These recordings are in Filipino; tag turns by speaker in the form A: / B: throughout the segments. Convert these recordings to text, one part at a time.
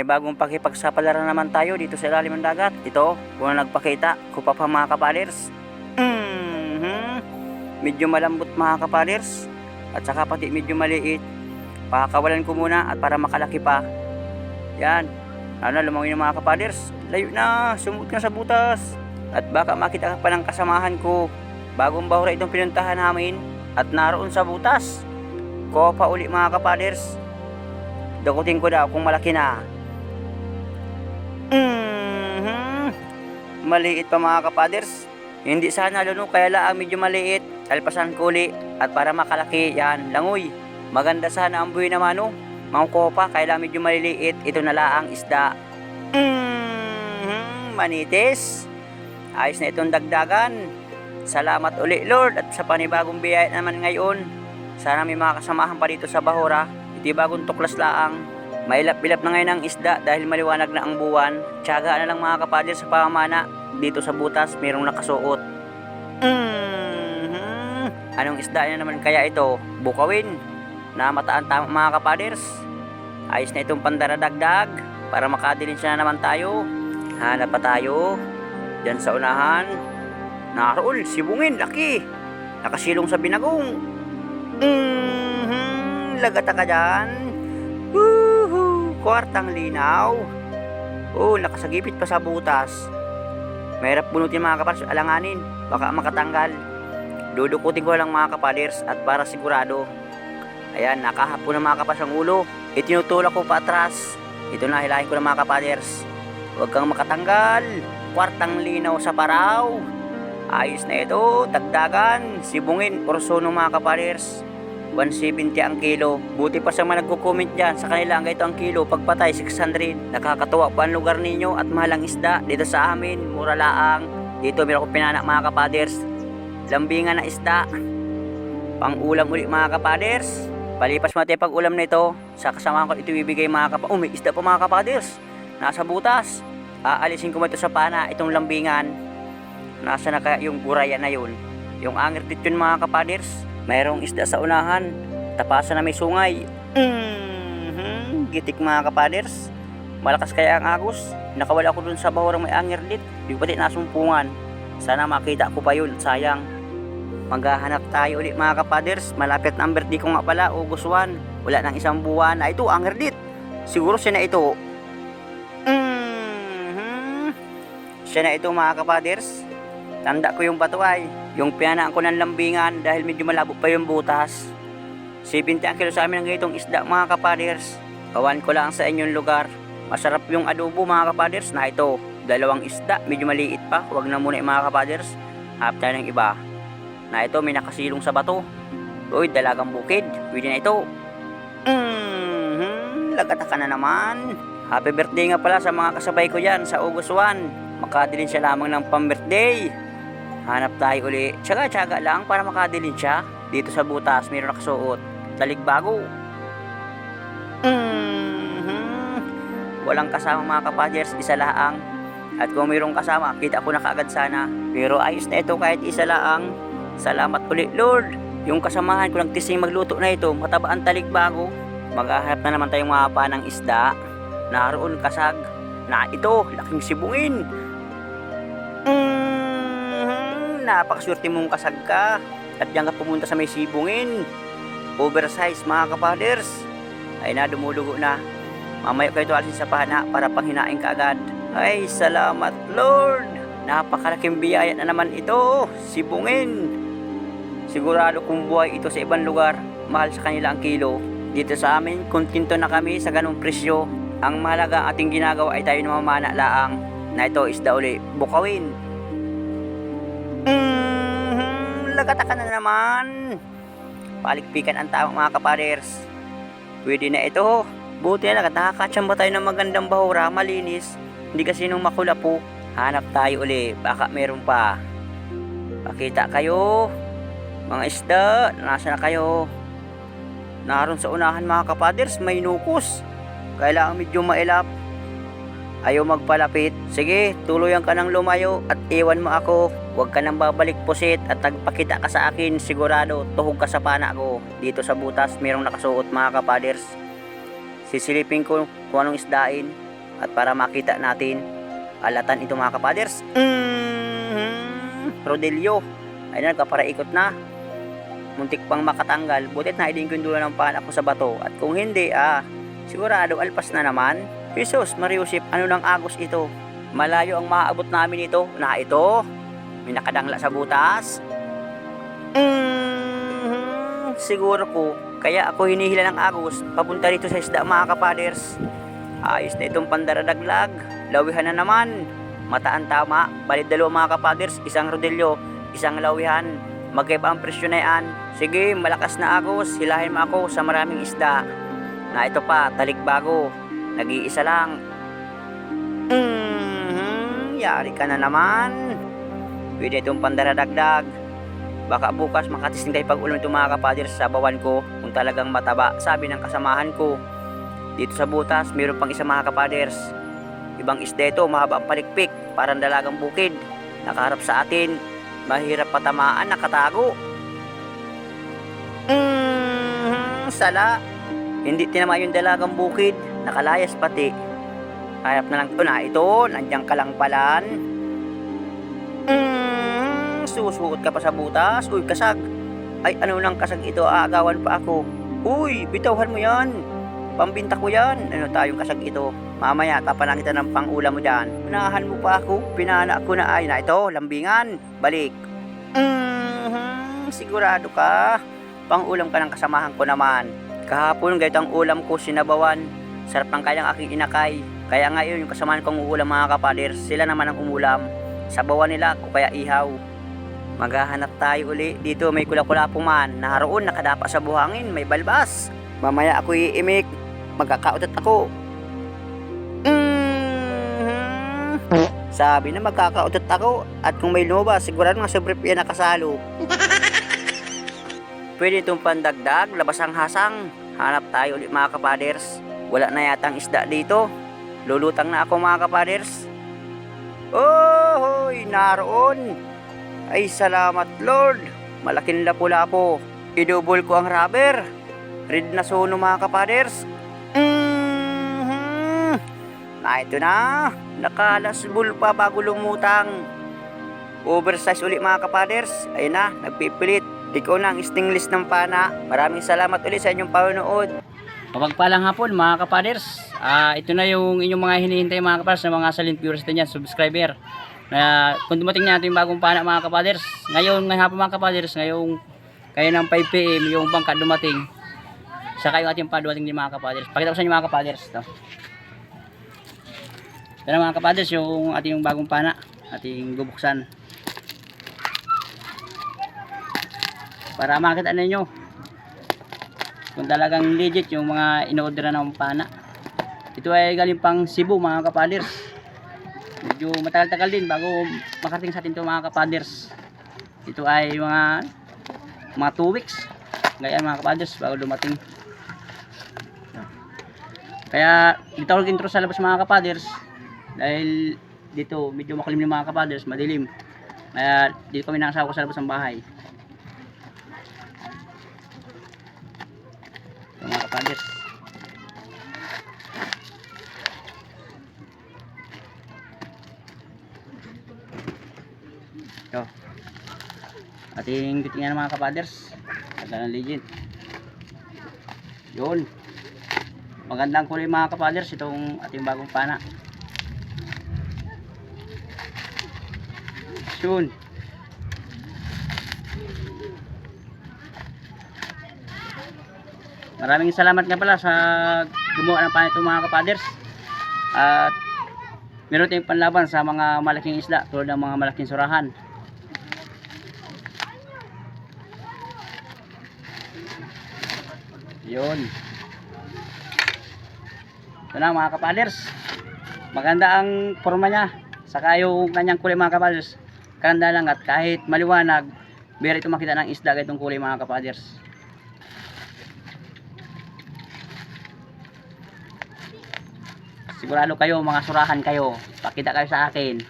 A: panibagong pakipagsapalaran naman tayo dito sa ilalim ng dagat. Ito, kung nagpakita, kupa pa mga kapaders. Mhm. Medyo malambot mga kapaders. At saka pati medyo maliit. Pakakawalan ko muna at para makalaki pa. Yan. Ano, lumawin ng mga kapaders. Layo na, sumut na sa butas. At baka makita ka pa ng kasamahan ko. Bagong bahura itong pinuntahan namin at naroon sa butas. Ko pa uli mga kapaders. Dakutin ko daw kung malaki na. Maliit pa mga kapaders. Hindi sana luno kaya lang medyo maliit. Talpasan ko uli at para makalaki yan langoy. Maganda sana ang buhay naman no. Mga kopa kaya lang medyo maliliit. Ito na lang ang isda. Mhm. Manitis. Ayos na itong dagdagan. Salamat uli Lord at sa panibagong biyaya naman ngayon. Sana may mga kasamahan pa dito sa Bahura. Iti bagong tuklas laang. Mailap-bilap na ngayon ang isda dahil maliwanag na ang buwan. Tiyaga na lang mga kapadir sa pamamana. Dito sa butas mayroong nakasuot. Mhm. Anong isda na naman kaya ito? Bukawin. Namataan tama mga kapaders. Ayos na itong pandaradagdag para makadilin siya na naman tayo. Hanap pa tayo. Diyan sa unahan. Narool, sibungin, laki. Nakasilong sa binagong. Mhm, lagata ka dyan. Kwartang linaw. Oh, nakasagipit pa sa butas. Mahirap bunutin mga kapaders, alanganin. Baka makatanggal. Dudukutin ko lang mga kapaders at para sigurado. Ayan, nakahapon na mga kapaders ang ulo. Itinutulak ko pa atras. Ito na, hilahin ko na mga kapaders. Huwag kang makatanggal. Kwartang linaw sa paraw. Ayos na ito, dagdagan, sibungin, orsono mga kapaders. 170 ang kilo. Buti pa sa mga nagko-comment dyan sa kanila ang ito ang kilo. Pagpatay, 600. Nakakatuwa pa ang lugar ninyo at mahalang isda. Dito sa amin, mura laang. Dito meron akong pinanak mga kapaders. Lambingan na isda. Pang ulam ulit mga kapaders. Palipas mo natin pag ulam na ito. Sa kasamahan ko ito ibibigay mga kapaders. Oh, may isda pa mga kapaders. Nasa butas. Aalisin ko mo ito sa pana, itong lambingan. Nasa na kaya yung guraya na yun. Yung angir dito yun mga kapaders. Mayroong isda sa unahan. Tapasan na may sungay. Mhm, Gitik mga kapaders. Malakas kaya ang agos. Nakawala ako dun sa bahurang may angir dit. Di pati nasumpungan. Sana makita ko pa yun. Sayang. Maghahanap tayo ulit mga kapaders. Malapit na ang birthday ko nga pala, August 1. Wala nang isang buwan. Ah, ito, angir dit. Siguro siya na ito. Mhm. Siya na ito mga kapaders. Tanda ko yung bato ay. Yung pinanaan ko ng lambingan dahil medyo malabo pa yung butas. 70 ang kilo sa amin ng ganitong isda mga kapaders. Kawan ko lang sa inyong lugar. Masarap yung adobo mga kapaders na ito. Dalawang isda, medyo maliit pa. Huwag na muna yung mga kapaders. Hanap tayo ng iba. Na ito may nakasilong sa bato. Uy, dalagang bukid. Pwede na ito. Mhm, lagata ka na naman. Happy birthday nga pala sa mga kasabay ko dyan sa August 1. Makadilin siya lamang ng pang-birthday. Hanap tayo uli. Tsaga-tsaga lang para makadilin siya. Dito sa butas, mayroon nakasuot. Taligbago. Mhm. Walang kasama mga kapaders, isa laang. At kung mayroong kasama, kita ko na kaagad sana. Pero ayos na ito kahit isa laang. Salamat ulit Lord. Yung kasamahan ko nagtising magluto na ito, mataba ang taligbago. Maghahanap na naman tayong mga panang isda. Naroon kasag. Na ito, laking sibungin. Napakaswerte mong kasag ka. At diyan ka pumunta sa may sibungin. Oversize mga kapaders. Ay na, dumulugo na. Mamaya kayo tuwalsin sa pana para panghinain ka agad. Ay, salamat Lord. Napakalaking biyaya na naman ito. Sibungin. Sigurado kung buhay ito sa ibang lugar, mahal sa kanila ang kilo. Dito sa amin, kontento na kami sa ganong presyo. Ang mahalaga ating ginagawa ay tayo namamana laang. Na ito, isda uli, bukawin. Lagata ka na naman. Palikpikan ang tama mga kapaders. Pwede na ito. Buti na lang at nakakatsamba tayo ng magandang bahura, malinis. Hindi kasi nung makula po. Hanap tayo uli, baka meron pa. Pakita kayo. Mga isda, nasa na kayo? Naroon sa unahan mga kapaders, may nukos. Kailangan medyo mailap. Ayaw magpalapit. Sige, tuluyan ka ng lumayo at iwan mo ako. Huwag ka nang babalik pusit at tagpakita ka sa akin. Sigurado, tuhog ka sa pana ko. Dito sa butas, mayroong nakasuot mga kapaders. sisilipin ko kung anong isdain at para makita natin alatan ito mga kapaders. Mm-hmm. Rodelio. Ayun, nagkaparaikot na. Muntik pang makatanggal. Butit na idin ko yung dulo ng paan ako sa bato. At kung hindi, ah, sigurado alpas na naman. Jesus, Mariusip, ano nang agos ito? Malayo ang maaabot namin ito. Na ito, may nakadangla sa butas. Mm, siguro ko, kaya ako hinihila ng agos papunta rito sa isda mga kapaders. Ayos na itong pandaradaglag. Lawihan na naman. Mataan tama. Balit dalawa mga kapaders. Isang rodelyo, isang lawihan. Magkaiba ang presyo na yan. Sige, malakas na agos. Hilahin mo ako sa maraming isda. Na ito pa, talikbago. Nag-iisa lang. Mhm, yari ka na naman. Pwede itong pandaradagdag. Baka bukas makatisting tayo pag ulam itong mga kapaders sa bawan ko kung talagang mataba. Sabi ng kasamahan ko. Dito sa butas, mayroon pang isa mga kapaders. Ibang isda ito, mahaba ang palikpik, parang dalagang bukid. Nakaharap sa atin, mahirap patamaan, nakatago. Mm, sala. Hindi tinama yung dalagang bukid, nakalayas pati. Harap na lang ito na ito, nandiyan ka lang palan. Mm, susuot ka pa sa butas, uy kasag. Ay ano nang kasag ito, aagawan pa ako. Uy, bitawhan mo yan. Pambinta ko yan. Ano tayong kasag ito? Mamaya, tapanan kita ng pangulam mo dyan. Unahan mo pa ako. Pinana ko na ay na ito. Lambingan. Balik. Mhm, sigurado ka. Pangulam ka ng kasamahan ko naman. Kahapon, ganito ang ulam ko, sinabawan. Sarap ng kayang aking inakay. Kaya ngayon, yung kasamahan kong uulam mga kapalir, sila naman ang umulam. Sabawan nila o kaya ihaw. Maghahanap tayo uli. Dito may kula-kula man. Naroon, nakadapa sa buhangin, may balbas. Mamaya ako iimik. Magkakautot ako. Mhm. Sabi na magkakautot ako. At kung may lumabas, sigurado nga sobre yan nakasalo. Pwede itong pandagdag, labas ang hasang. Hanap tayo ulit mga kapaders. Wala na yatang isda dito. Lulutang na ako mga kapaders. Oh, hoy, naroon. Ay, salamat Lord. Malaking lapu-lapo. Idubol ko ang rubber. Red na suno mga kapaders. Mhm. Na ito na. Nakalasbul pa bago lumutang. Oversize ulit mga kapaders. Ayun na, nagpipilit. Ikaw na ang stingless ng pana. Maraming salamat ulit sa inyong panonood.
B: Mapagpalang hapon mga kapaders. Ah, ito na yung inyong mga hinihintay mga kapaders na mga silent viewers din subscriber. Na kung dumating na yung bagong pana mga kapaders. Ngayon, ngayong hapon mga kapaders, ngayong kayo ng 5 PM yung bangka dumating. Saka yung ating padumating din mga kapaders. Pakita ko sa inyo mga kapaders. Ito. Ito na mga kapaders yung ating bagong pana. Ating bubuksan. Para makita ninyo kung talagang legit yung mga in-order ng pana. Ito ay galing pang Cebu mga kapaders. Medyo matagal-tagal din bago makarating sa atin ito mga kapaders. Ito ay mga mga 2 weeks. Ngayon mga kapaders bago dumating. Kaya dito ako intro sa labas mga kapaders dahil dito medyo makulim yung mga kapaders, madilim. Kaya dito kami nakasawa sa labas ng bahay. Kapaders. Ito. Ating titingnan mga kapaders. Ganda ng legend. Yun. Magandang kulay mga kapaders itong ating bagong pana. Yun. Maraming salamat nga pala sa gumawa ng panito mga kapaders. At meron tayong panlaban sa mga malaking isda tulad ng mga malaking surahan. Yun. Ito na mga kapaders. Maganda ang forma niya. Saka yung kanyang kulay mga kapaders. Kanda lang at kahit maliwanag, ito makita ng isda itong kulay mga kapaders. Sigurado kayo mga surahan kayo. Pakita kayo sa akin.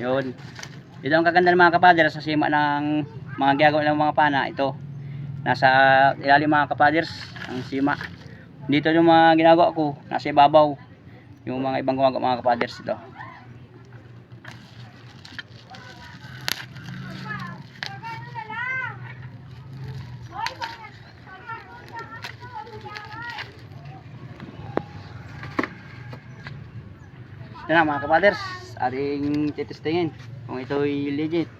B: Yun. Ito ang kaganda ng mga kapaders sa sima ng mga gagawin ng mga pana. Ito nasa ilalim mga kapaders ang sima.
A: Dito yung mga ginagawa ko, nasa ibabaw. Yung mga ibang gumagawa mga kapaders ito. Na mga kapaders, ating titestingin kung ito'y legit.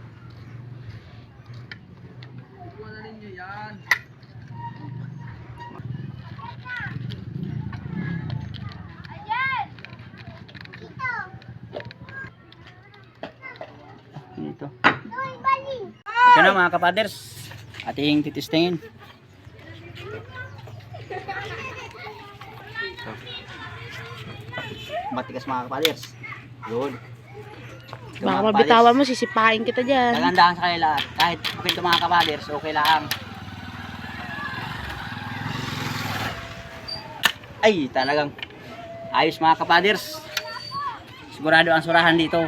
A: Ito. Ito na mga kapaders, ating titestingin. Ito. Matigas mga kapaders. Yun. Ito,
C: Baka mabitawan mo, sisipain kita dyan.
A: Tagandahan sa kanila. Kahit ito mga kapaders, okay lang. Ay, talagang ayos mga kapaders. Sigurado ang surahan dito.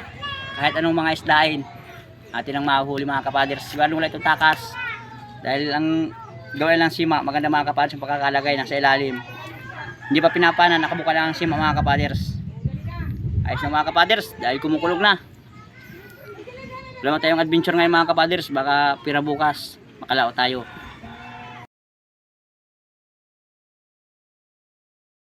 A: Kahit anong mga isdain. Atin ang mahuhuli mga kapaders. Sigurado wala itong takas. Dahil ang gawin lang sima, maganda mga kapaders yung pagkakalagay nasa ilalim. Hindi pa pinapanan, nakabuka lang ang sima mga kapaders. Ayos na mga kapaders, dahil kumukulog na. Wala tayong adventure ngayon mga kapaders, baka pira bukas, makalao tayo.